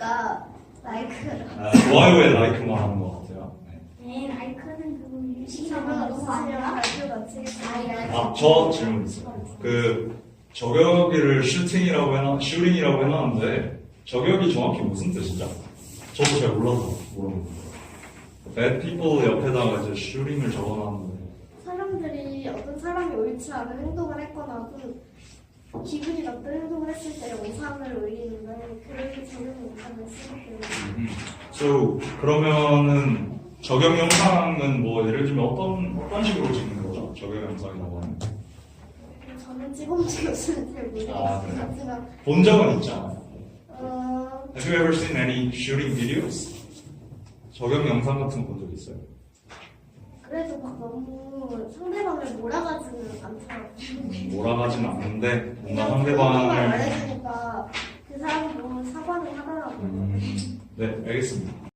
좋아하니까 라이크를. 아, 좋아요에 라이크만 하는 것 같아요. 네. 네, 라이크는 그거. 아, 저 질문 있어요. 그 저격이를 슈팅이라고 해놔, 슈링이라고 해놨는데 저격이 정확히 무슨 뜻이죠? 저도 잘 몰라서 모르겠어요. bad people 옆에다가 이제 슈링을 적어놨는데 사람들이 어떤 사람이 옳지 않은 행동을 했거나 좀 기분이 나쁜 행동을 했을 때 오상을 올리는데 그렇 게 적용 쓰기 So 그러면은 저격 영상은 뭐 예를 들면 어떤 어떤 식으로 찍는 거죠? 저격 영상이라고 하면 저는 찍어본 적이 없으면 잘 아, 모르겠어요. 하지만 본 적은 있잖아요. 어, Have you ever seen any shooting videos? 저격 영상 같은 거 본 적 있어요? 그래도 막 너무 상대방을 몰아가지는 않더라고요. 몰아가진 않는데 뭔가 그냥 상대방을 말해주니까 그 사람이 너무 사과는 하더라고요. 음, 네 알겠습니다.